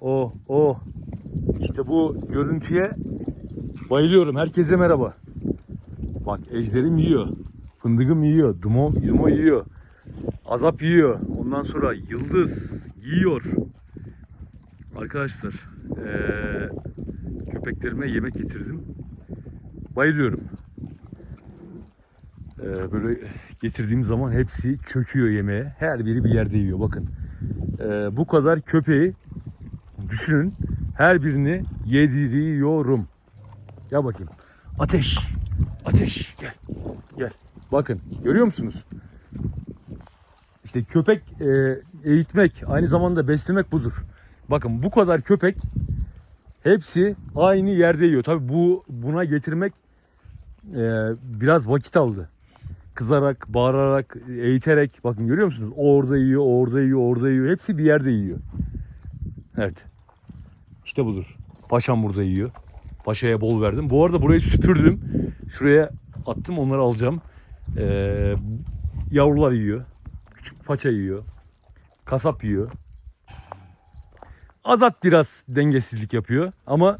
Oh oh. İşte bu görüntüye bayılıyorum. Herkese merhaba. Bak ejderim yiyor. Fındıkım yiyor. Dumo, dumo yiyor. Azap yiyor. Ondan sonra yıldız yiyor. Arkadaşlar eee, köpeklerime yemek getirdim. Bayılıyorum. Eee, böyle getirdiğim zaman hepsi çöküyor yemeğe. Her biri bir yerde yiyor. Bakın. Eee, bu kadar köpeği düşünün. Her birini yediriyorum. Gel bakayım. Ateş. Ateş. Gel. Gel. Bakın. Görüyor musunuz? İşte köpek e, eğitmek, aynı zamanda beslemek budur. Bakın bu kadar köpek hepsi aynı yerde yiyor. Tabii bu buna getirmek e, biraz vakit aldı. Kızarak, bağırarak, eğiterek bakın görüyor musunuz? Orada yiyor, orada yiyor, orada yiyor. Hepsi bir yerde yiyor. Evet. İşte budur. Paşam burada yiyor. Paşaya bol verdim. Bu arada burayı süpürdüm. Şuraya attım onları alacağım. Ee, yavrular yiyor. Küçük paça yiyor. Kasap yiyor. Azat biraz dengesizlik yapıyor ama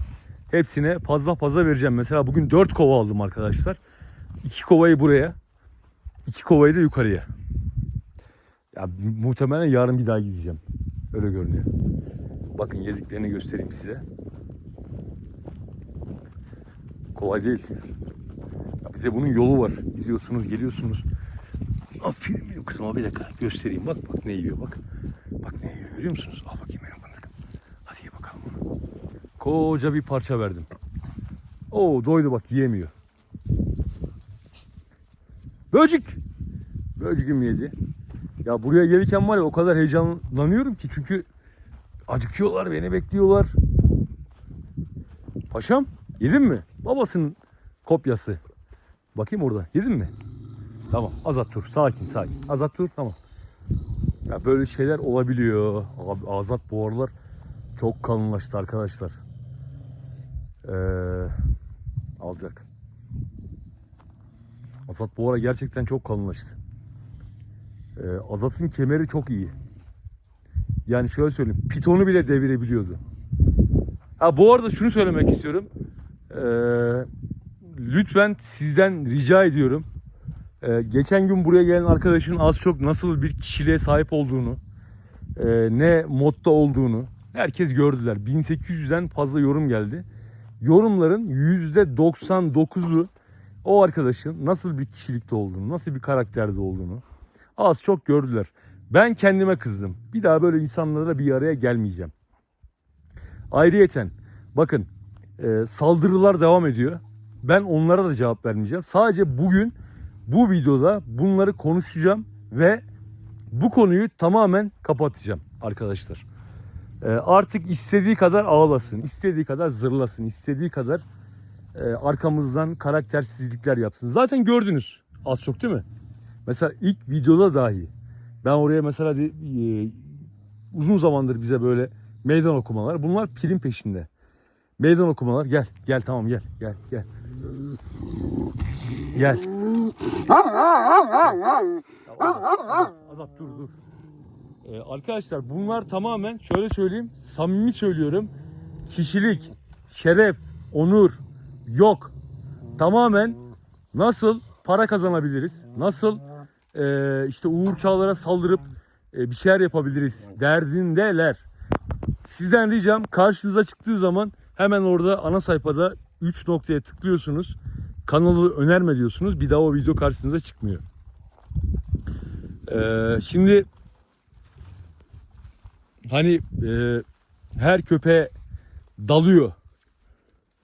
hepsine fazla fazla vereceğim. Mesela bugün 4 kova aldım arkadaşlar. 2 kovayı buraya. 2 kovayı da yukarıya. Ya muhtemelen yarın bir daha gideceğim. Öyle görünüyor. Bakın yediklerini göstereyim size. Kolay değil. Ya bir de bunun yolu var. Gidiyorsunuz, geliyorsunuz. Aferin benim kızıma bir dakika göstereyim. Bak bak ne yiyor bak. Bak ne yiyor görüyor musunuz? Al bakayım benim fındık. Hadi ye bakalım bunu. Koca bir parça verdim. Oo doydu bak yiyemiyor. Böcük. Böcüküm yedi. Ya buraya gelirken var ya o kadar heyecanlanıyorum ki çünkü acıkıyorlar beni bekliyorlar. Paşam yedin mi? Babasının kopyası. Bakayım orada. Yedin mi? Tamam. Azat dur. Sakin sakin. Azat dur. Tamam. Ya böyle şeyler olabiliyor. Abi Azat bu aralar çok kalınlaştı arkadaşlar. Ee, alacak. Azat bu ara gerçekten çok kalınlaştı. Ee, Azat'ın kemeri çok iyi. Yani şöyle söyleyeyim. Pitonu bile devirebiliyordu. Ha bu arada şunu söylemek istiyorum. Ee, lütfen sizden rica ediyorum. Ee, geçen gün buraya gelen arkadaşın az çok nasıl bir kişiliğe sahip olduğunu, e, ne modda olduğunu herkes gördüler. 1800'den fazla yorum geldi. Yorumların %99'u o arkadaşın nasıl bir kişilikte olduğunu, nasıl bir karakterde olduğunu az çok gördüler. Ben kendime kızdım. Bir daha böyle insanlarla bir araya gelmeyeceğim. Ayrıyeten bakın e, saldırılar devam ediyor. Ben onlara da cevap vermeyeceğim. Sadece bugün bu videoda bunları konuşacağım ve bu konuyu tamamen kapatacağım arkadaşlar. E, artık istediği kadar ağlasın, istediği kadar zırlasın, istediği kadar e, arkamızdan karaktersizlikler yapsın. Zaten gördünüz az çok değil mi? Mesela ilk videoda dahi ben oraya mesela de, e, uzun zamandır bize böyle meydan okumalar. Bunlar prim peşinde. Meydan okumalar. Gel, gel tamam gel, gel, gel. Gel. Azat dur dur. Ee, arkadaşlar bunlar tamamen şöyle söyleyeyim, samimi söylüyorum. Kişilik, şeref, onur yok. Tamamen nasıl para kazanabiliriz? Nasıl e, işte Uğur Çağlar'a saldırıp e, bir şeyler yapabiliriz derdindeler. Sizden ricam karşınıza çıktığı zaman hemen orada ana sayfada 3 noktaya tıklıyorsunuz. Kanalı önerme diyorsunuz. Bir daha o video karşınıza çıkmıyor. Ee, şimdi hani e, her köpeğe dalıyor.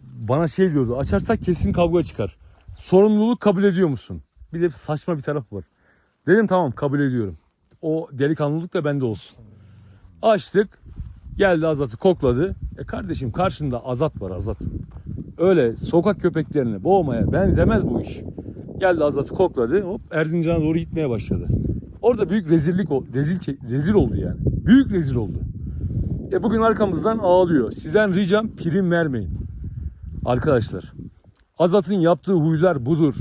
Bana şey diyordu. Açarsak kesin kavga çıkar. Sorumluluk kabul ediyor musun? Bir de saçma bir taraf var. Dedim tamam kabul ediyorum. O delikanlılık da bende olsun. Açtık. Geldi Azat'ı kokladı. E kardeşim karşında Azat var Azat. Öyle sokak köpeklerini boğmaya benzemez bu iş. Geldi Azat'ı kokladı. Hop Erzincan'a doğru gitmeye başladı. Orada büyük rezillik ol- rezil rezil oldu yani. Büyük rezil oldu. E bugün arkamızdan ağlıyor. Sizden ricam prim vermeyin. Arkadaşlar. Azat'ın yaptığı huylar budur.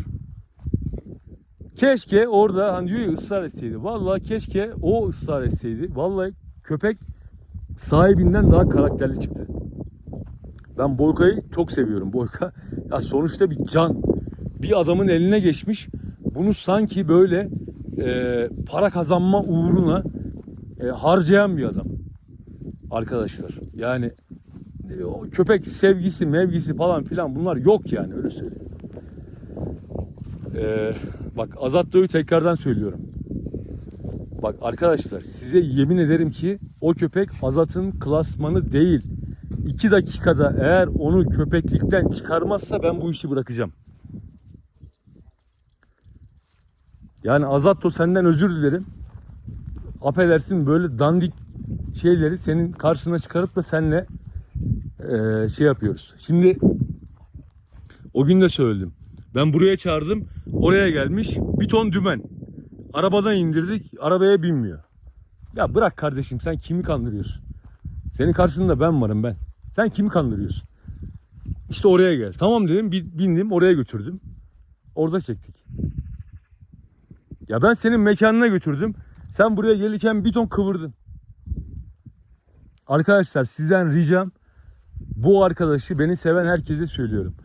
Keşke orada hani diyor ya ısrar etseydi. Vallahi keşke o ısrar etseydi. Vallahi köpek sahibinden daha karakterli çıktı. Ben Boyka'yı çok seviyorum. Boyka ya sonuçta bir can. Bir adamın eline geçmiş. Bunu sanki böyle e, para kazanma uğruna e, harcayan bir adam. Arkadaşlar. Yani e, o köpek sevgisi, mevgisi falan filan bunlar yok yani öyle söyleyeyim. E, bak Azatlı'yı tekrardan söylüyorum. Bak arkadaşlar size yemin ederim ki o köpek Azat'ın klasmanı değil. 2 dakikada eğer onu köpeklikten çıkarmazsa ben bu işi bırakacağım. Yani Azatto senden özür dilerim. Affedersin böyle dandik şeyleri senin karşına çıkarıp da senle eee, şey yapıyoruz. Şimdi o gün de söyledim. Ben buraya çağırdım. Oraya gelmiş. Bir ton dümen. Arabadan indirdik. Arabaya binmiyor. Ya bırak kardeşim sen kimi kandırıyorsun? Senin karşında ben varım ben. Sen kimi kandırıyorsun? İşte oraya gel. Tamam dedim bi- bindim oraya götürdüm. Orada çektik. Ya ben senin mekanına götürdüm. Sen buraya gelirken bir ton kıvırdın. Arkadaşlar sizden ricam bu arkadaşı beni seven herkese söylüyorum.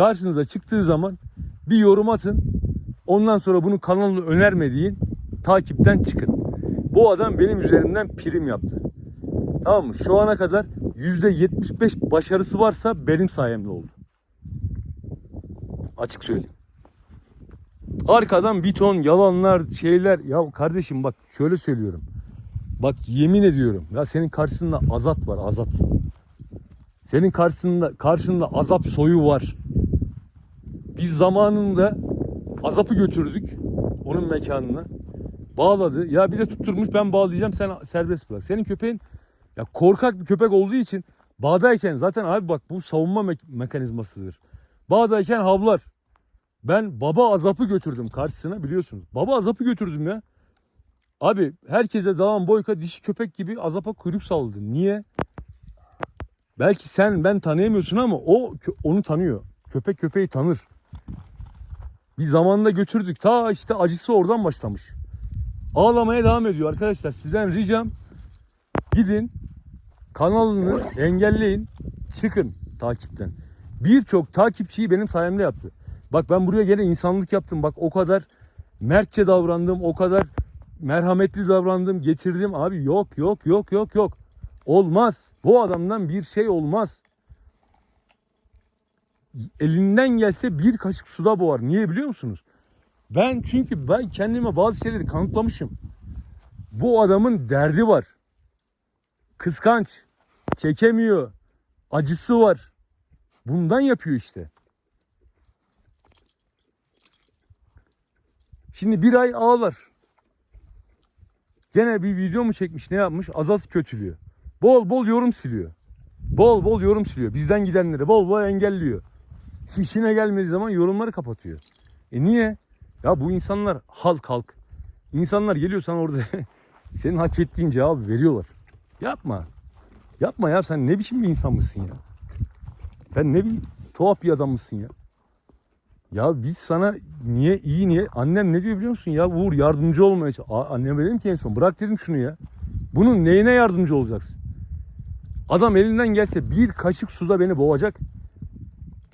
Karşınıza çıktığı zaman bir yorum atın. Ondan sonra bunu kanalına önermediğin takipten çıkın. Bu adam benim üzerimden prim yaptı. Tamam mı? Şu ana kadar %75 başarısı varsa benim sayemde oldu. Açık söyleyeyim. Arkadan bir ton yalanlar, şeyler. Ya kardeşim bak şöyle söylüyorum. Bak yemin ediyorum. Ya senin karşısında Azat var, Azat. Senin karşısında karşında Azap soyu var. Biz zamanında Azap'ı götürdük onun mekanına. Bağladı. Ya bir de tutturmuş ben bağlayacağım sen serbest bırak. Senin köpeğin ya korkak bir köpek olduğu için bağdayken zaten abi bak bu savunma me- mekanizmasıdır. Bağdayken havlar. Ben baba azapı götürdüm karşısına biliyorsunuz. Baba azapı götürdüm ya. Abi herkese dağın boyka dişi köpek gibi azapa kuyruk salladı. Niye? Belki sen ben tanıyamıyorsun ama o onu tanıyor. Köpek köpeği tanır. Bir zamanında götürdük. Ta işte acısı oradan başlamış. Ağlamaya devam ediyor arkadaşlar. Sizden ricam gidin kanalını engelleyin. Çıkın takipten. Birçok takipçiyi benim sayemde yaptı. Bak ben buraya gene insanlık yaptım. Bak o kadar mertçe davrandım. O kadar merhametli davrandım. Getirdim. Abi yok yok yok yok yok. Olmaz. Bu adamdan bir şey olmaz. Elinden gelse bir kaşık suda boğar. Niye biliyor musunuz? Ben çünkü ben kendime bazı şeyleri kanıtlamışım. Bu adamın derdi var. Kıskanç. Çekemiyor. Acısı var. Bundan yapıyor işte. Şimdi bir ay ağlar. Gene bir video mu çekmiş ne yapmış? Azat kötülüyor. Bol bol yorum siliyor. Bol bol yorum siliyor. Bizden gidenleri bol bol engelliyor. İşine gelmediği zaman yorumları kapatıyor. E niye? Ya bu insanlar halk halk. İnsanlar geliyor sana orada senin hak ettiğin cevabı veriyorlar. Yapma. Yapma ya sen ne biçim bir insan mısın ya? Sen ne bir tuhaf bir adam mısın ya? Ya biz sana niye iyi niye annem ne diyor biliyor musun ya Uğur yardımcı olmaya çalış. Anneme dedim ki en son bırak dedim şunu ya. Bunun neyine yardımcı olacaksın? Adam elinden gelse bir kaşık suda beni boğacak.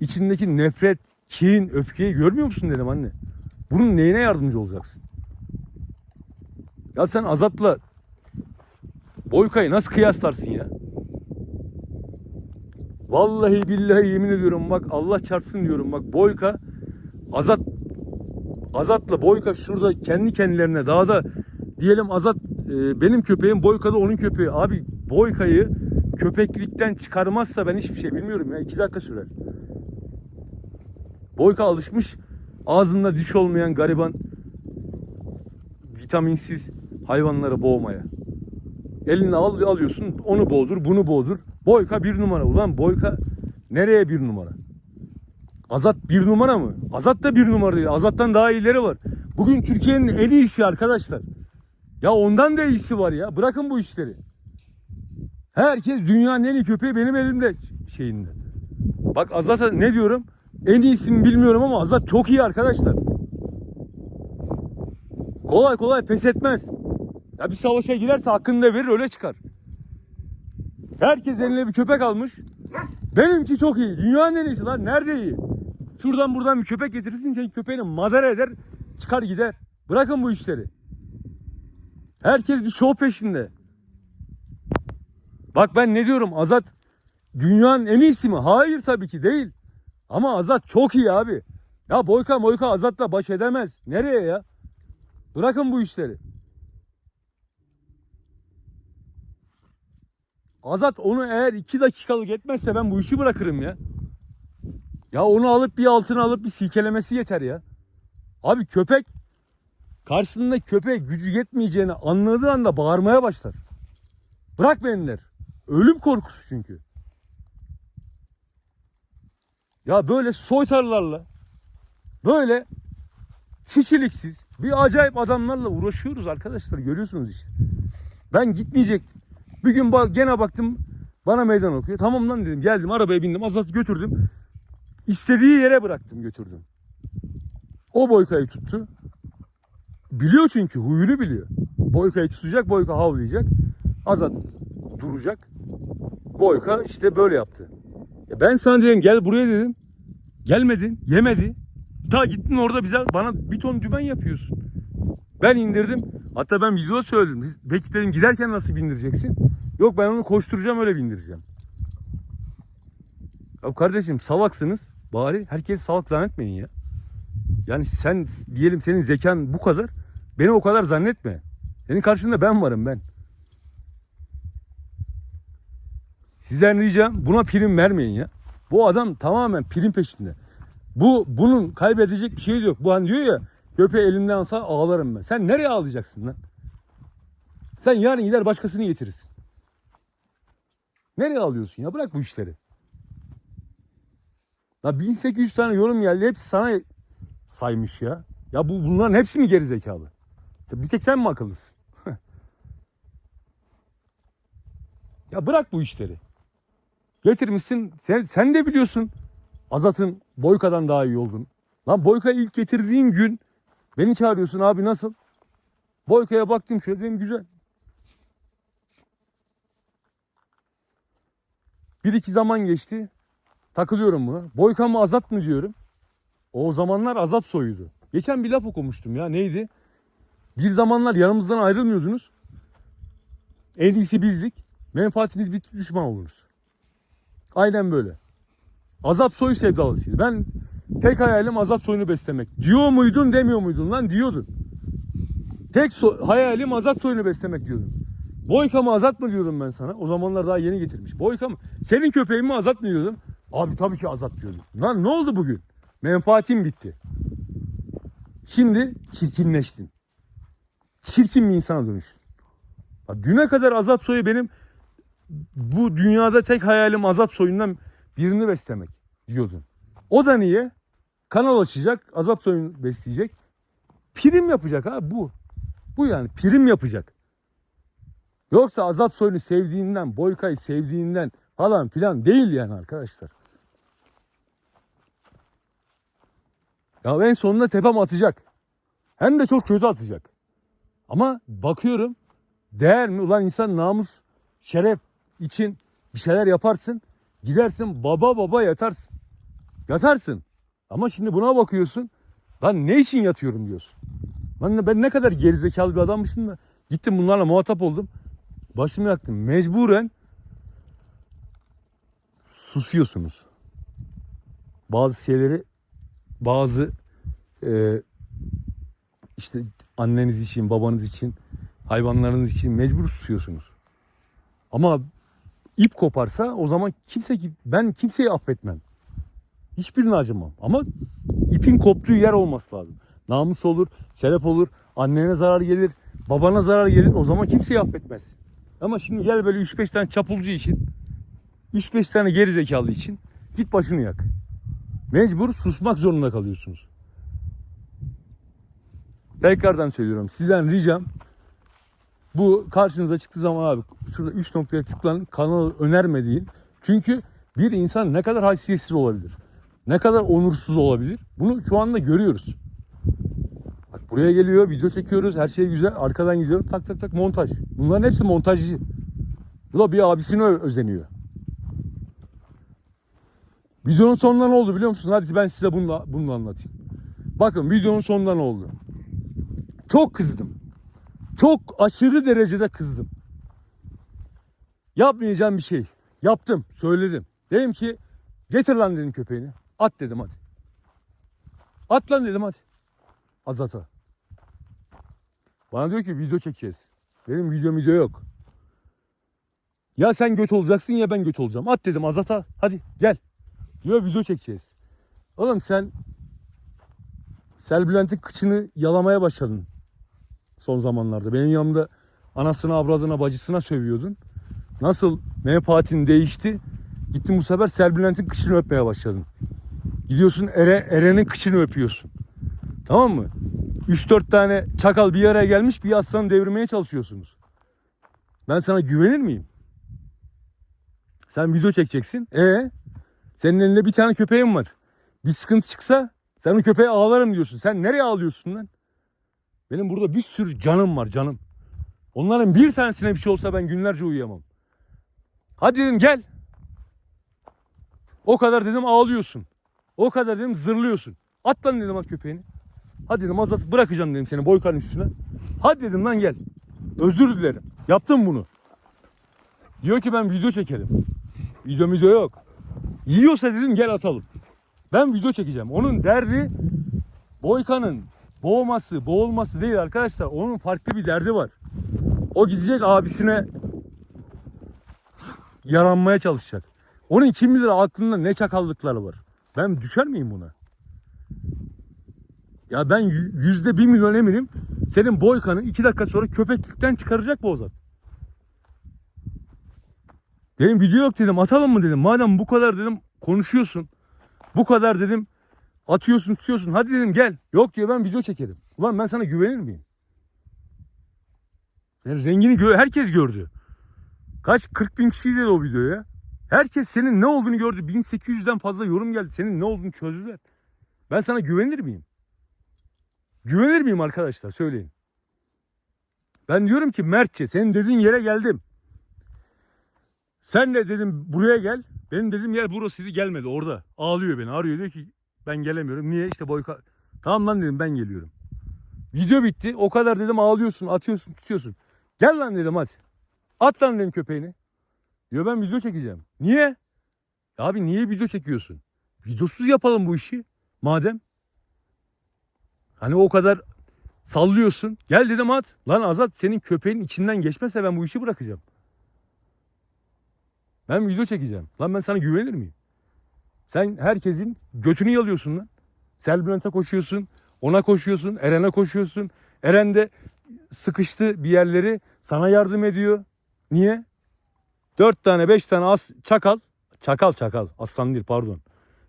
İçindeki nefret, kin, öfkeyi görmüyor musun dedim anne. Bunun neyine yardımcı olacaksın? Ya sen Azat'la Boyka'yı nasıl kıyaslarsın ya? Vallahi billahi yemin ediyorum bak Allah çarpsın diyorum bak Boyka Azat Azat'la Boyka şurada kendi kendilerine dağda diyelim Azat e, benim köpeğim Boyka da onun köpeği. Abi Boyka'yı köpeklikten çıkarmazsa ben hiçbir şey bilmiyorum ya. iki dakika sürer. Boyka alışmış ağzında diş olmayan gariban vitaminsiz hayvanları boğmaya. Eline al, alıyorsun onu boğdur bunu boğdur. Boyka bir numara. Ulan Boyka nereye bir numara? Azat bir numara mı? Azat da bir numara değil. Azat'tan daha iyileri var. Bugün Türkiye'nin en iyisi arkadaşlar. Ya ondan da iyisi var ya. Bırakın bu işleri. Herkes dünyanın en iyi köpeği benim elimde şeyinde. Bak Azat'a ne diyorum? En iyisini bilmiyorum ama Azat çok iyi arkadaşlar. Kolay kolay pes etmez. Ya bir savaşa girerse hakkını da verir öyle çıkar. Herkes eline bir köpek almış. Benimki çok iyi. Dünyanın en iyisi lan. Nerede iyi? Şuradan buradan bir köpek getirirsin senin köpeğini madara eder. Çıkar gider. Bırakın bu işleri. Herkes bir şov peşinde. Bak ben ne diyorum Azat dünyanın en iyisi mi? Hayır tabii ki değil. Ama Azat çok iyi abi. Ya Boyka Moyka Azat'la baş edemez. Nereye ya? Bırakın bu işleri. Azat onu eğer iki dakikalık etmezse ben bu işi bırakırım ya. Ya onu alıp bir altına alıp bir silkelemesi yeter ya. Abi köpek karşısında köpeğe gücü yetmeyeceğini anladığı anda bağırmaya başlar. Bırak beni der. Ölüm korkusu çünkü. Ya böyle soytarlarla böyle kişiliksiz bir acayip adamlarla uğraşıyoruz arkadaşlar görüyorsunuz işte. Ben gitmeyecektim. Bir gün ba- gene baktım bana meydan okuyor. Tamam lan dedim geldim arabaya bindim Azat'ı götürdüm. İstediği yere bıraktım götürdüm. O Boyka'yı tuttu. Biliyor çünkü huyunu biliyor. Boyka'yı tutacak Boyka havlayacak. Azat duracak. Boyka işte böyle yaptı. Ya ben sana dedim gel buraya dedim. Gelmedin, yemedi. Ta gittin orada bize bana bir ton dümen yapıyorsun. Ben indirdim. Hatta ben videoda söyledim. Peki dedim giderken nasıl bindireceksin? Yok ben onu koşturacağım öyle bindireceğim. Ya kardeşim salaksınız. Bari herkes salak zannetmeyin ya. Yani sen diyelim senin zekan bu kadar. Beni o kadar zannetme. Senin karşında ben varım ben. Sizden ricam buna prim vermeyin ya. Bu adam tamamen prim peşinde. Bu bunun kaybedecek bir şey yok. Bu hani diyor ya köpeği elimden alsa ağlarım ben. Sen nereye ağlayacaksın lan? Sen yarın gider başkasını getirirsin. Nereye ağlıyorsun ya? Bırak bu işleri. Ya 1800 tane yorum geldi. Hepsi sana saymış ya. Ya bu bunların hepsi mi geri zekalı? Bir tek sen mi akıllısın? ya bırak bu işleri. Getirmişsin. Sen, sen de biliyorsun. Azat'ın Boyka'dan daha iyi oldun. Lan Boyka ilk getirdiğin gün beni çağırıyorsun abi nasıl? Boyka'ya baktım şöyle dedim güzel. Bir iki zaman geçti. Takılıyorum buna. Boyka mı Azat mı diyorum. O zamanlar Azat soyuydu. Geçen bir laf okumuştum ya neydi? Bir zamanlar yanımızdan ayrılmıyordunuz. En iyisi bizdik. Menfaatiniz bitti düşman oluruz. Aynen böyle. Azap soy sevdalısıydı. Ben tek hayalim Azap soyunu beslemek. Diyor muydun demiyor muydun lan diyordun. Tek so- hayalim Azat soyunu beslemek diyordun. Boyka mı Azat mı diyordum ben sana. O zamanlar daha yeni getirmiş. Boyka mı? Senin köpeğin mi Azat mı diyordum. Abi tabii ki Azat diyordum. Lan ne oldu bugün? Menfaatim bitti. Şimdi çirkinleştin. Çirkin bir insana dönüştün. Düne kadar Azat soyu benim bu dünyada tek hayalim Azat soyundan birini beslemek diyordun. O da niye? Kanal açacak, Azap soyunu besleyecek. Prim yapacak ha bu. Bu yani prim yapacak. Yoksa Azap soyunu sevdiğinden, Boyka'yı sevdiğinden falan filan değil yani arkadaşlar. Ya en sonunda tepem atacak. Hem de çok kötü atacak. Ama bakıyorum değer mi? Ulan insan namus, şeref için bir şeyler yaparsın. Gidersin baba baba yatarsın. Yatarsın. Ama şimdi buna bakıyorsun. Lan ne için yatıyorum diyorsun. Lan ben ne kadar gerizekalı bir adammışım da gittim bunlarla muhatap oldum. Başımı yaktım. Mecburen susuyorsunuz. Bazı şeyleri bazı e, işte anneniz için, babanız için, hayvanlarınız için mecbur susuyorsunuz. Ama ip koparsa o zaman kimse ben kimseyi affetmem. Hiçbirini acımam. Ama ipin koptuğu yer olması lazım. Namus olur, şeref olur, annene zarar gelir, babana zarar gelir. O zaman kimseyi affetmez. Ama şimdi gel böyle 3-5 tane çapulcu için, 3-5 tane geri zekalı için git başını yak. Mecbur susmak zorunda kalıyorsunuz. Tekrardan söylüyorum. Sizden ricam bu karşınıza çıktığı zaman abi şurada 3 noktaya tıklanın kanalı önermediğin. Çünkü bir insan ne kadar haysiyetsiz olabilir. Ne kadar onursuz olabilir. Bunu şu anda görüyoruz. Bak buraya geliyor, video çekiyoruz, her şey güzel. Arkadan gidiyor, tak tak tak montaj. Bunların hepsi montajcı. Bu da bir abisine ö- özeniyor. Videonun sonunda ne oldu biliyor musunuz? Hadi ben size bunu, bunu anlatayım. Bakın videonun sonunda ne oldu? Çok kızdım. Çok aşırı derecede kızdım. Yapmayacağım bir şey. Yaptım, söyledim. Dedim ki getir lan dedim köpeğini. At dedim hadi. At lan dedim hadi. Azata. Bana diyor ki video çekeceğiz. Benim video video yok. Ya sen göt olacaksın ya ben göt olacağım. At dedim Azat'a. Hadi gel. Diyor video çekeceğiz. Oğlum sen Selbülent'in kıçını yalamaya başladın. Son zamanlarda. Benim yanımda anasına, avradına, bacısına sövüyordun. Nasıl menfaatin değişti. Gittin bu sefer Selbülent'in kıçını öpmeye başladın. Gidiyorsun Ere, Eren'in kıçını öpüyorsun. Tamam mı? 3-4 tane çakal bir araya gelmiş bir aslanı devirmeye çalışıyorsunuz. Ben sana güvenir miyim? Sen video çekeceksin. E senin elinde bir tane köpeğin var. Bir sıkıntı çıksa sen o köpeğe ağlarım diyorsun. Sen nereye ağlıyorsun lan? Benim burada bir sürü canım var canım. Onların bir tanesine bir şey olsa ben günlerce uyuyamam. Hadi dedim gel. O kadar dedim ağlıyorsun. O kadar dedim zırlıyorsun. At lan dedim at köpeğini. Hadi dedim azat bırakacağım dedim seni boykanın üstüne. Hadi dedim lan gel. Özür dilerim. Yaptım bunu. Diyor ki ben video çekelim. Video video yok. Yiyorsa dedim gel atalım. Ben video çekeceğim. Onun derdi Boykan'ın boğması, boğulması değil arkadaşlar. Onun farklı bir derdi var. O gidecek abisine yaranmaya çalışacak. Onun kim bilir aklında ne çakallıkları var. Ben düşer miyim buna? Ya ben yü- yüzde bir milyon eminim senin Boykan'ı iki dakika sonra köpeklikten çıkaracak bu Ozat. Dedim video yok dedim atalım mı dedim. Madem bu kadar dedim konuşuyorsun. Bu kadar dedim atıyorsun tutuyorsun. Hadi dedim gel. Yok diyor ben video çekerim. Ulan ben sana güvenir miyim? Yani rengini gö herkes gördü. Kaç 40 bin kişi izledi o videoyu ya. Herkes senin ne olduğunu gördü. 1800'den fazla yorum geldi. Senin ne olduğunu çözdüler. Ben sana güvenir miyim? Güvenir miyim arkadaşlar? Söyleyin. Ben diyorum ki Mertçe senin dediğin yere geldim. Sen de dedim buraya gel. Benim dediğim yer burasıydı gelmedi orada. Ağlıyor beni arıyor diyor ki ben gelemiyorum. Niye işte boyka... Tamam lan dedim ben geliyorum. Video bitti. O kadar dedim ağlıyorsun atıyorsun tutuyorsun. Gel lan dedim hadi. At lan dedim köpeğini. Diyor ben video çekeceğim. Niye? Abi niye video çekiyorsun? Videosuz yapalım bu işi. Madem. Hani o kadar sallıyorsun. Gel dedim at. Lan Azat senin köpeğin içinden geçmese ben bu işi bırakacağım. Ben video çekeceğim. Lan ben sana güvenir miyim? Sen herkesin götünü yalıyorsun lan. Selbülent'e koşuyorsun. Ona koşuyorsun. Eren'e koşuyorsun. Eren de sıkıştı bir yerleri. Sana yardım ediyor. Niye? Dört tane beş tane as çakal. Çakal çakal. Aslan değil pardon.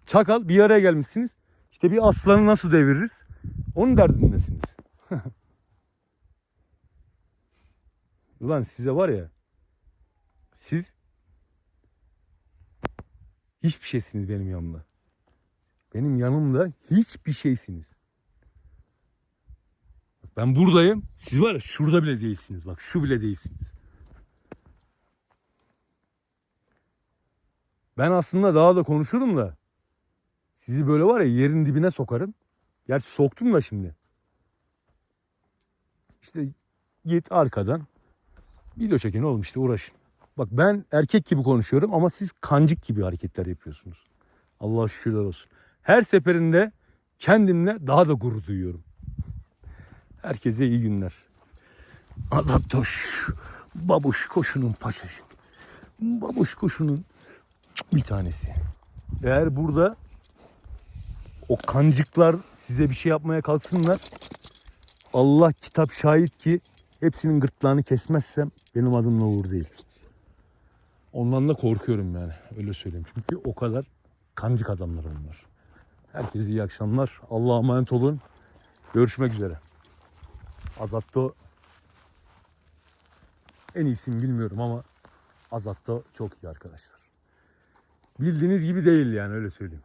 Çakal bir araya gelmişsiniz. İşte bir aslanı nasıl deviririz? Onun derdindesiniz. Ulan size var ya siz hiçbir şeysiniz benim yanımda. Benim yanımda hiçbir şeysiniz. Ben buradayım. Siz var ya şurada bile değilsiniz. Bak şu bile değilsiniz. Ben aslında daha da konuşurum da sizi böyle var ya yerin dibine sokarım. Gerçi soktum da şimdi. İşte git arkadan video çekin oğlum işte uğraşın. Bak ben erkek gibi konuşuyorum ama siz kancık gibi hareketler yapıyorsunuz. Allah'a şükürler olsun. Her seferinde kendimle daha da gurur duyuyorum. Herkese iyi günler. Adaptoş, babuş koşunun paşası. Babuş koşunun bir tanesi. Eğer burada o kancıklar size bir şey yapmaya kalksınlar. Allah kitap şahit ki hepsinin gırtlağını kesmezsem benim adım Uğur değil. Ondan da korkuyorum yani öyle söyleyeyim. Çünkü o kadar kancık adamlar onlar. Herkese iyi akşamlar. Allah'a emanet olun. Görüşmek üzere. Azatto en iyisini bilmiyorum ama Azatto çok iyi arkadaşlar. Bildiğiniz gibi değil yani öyle söyleyeyim.